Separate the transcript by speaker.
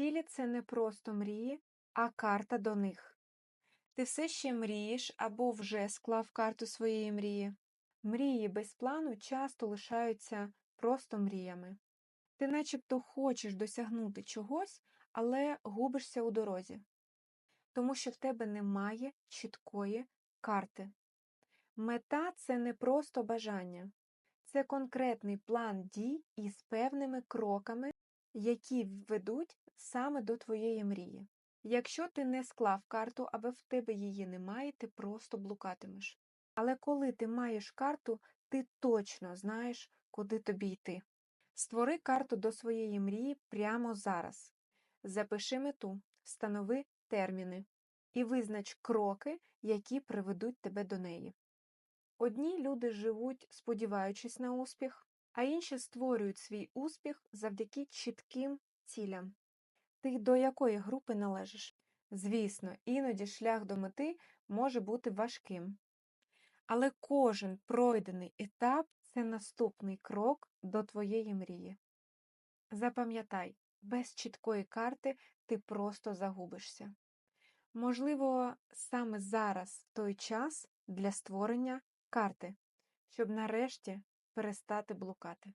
Speaker 1: Цілі це не просто мрії, а карта до них. Ти все ще мрієш або вже склав карту своєї мрії. Мрії без плану часто лишаються просто мріями. Ти начебто хочеш досягнути чогось, але губишся у дорозі, тому що в тебе немає чіткої карти. Мета це не просто бажання, це конкретний план дій із певними кроками, які ведуть саме до твоєї мрії. Якщо ти не склав карту, або в тебе її немає, ти просто блукатимеш. Але коли ти маєш карту, ти точно знаєш, куди тобі йти. Створи карту до своєї мрії прямо зараз. Запиши мету, встанови терміни і визнач кроки, які приведуть тебе до неї. Одні люди живуть, сподіваючись на успіх, а інші створюють свій успіх завдяки чітким цілям. Ти до якої групи належиш? Звісно, іноді шлях до мети може бути важким. Але кожен пройдений етап це наступний крок до твоєї мрії. Запам'ятай, без чіткої карти ти просто загубишся. Можливо, саме зараз той час для створення карти, щоб нарешті перестати блукати.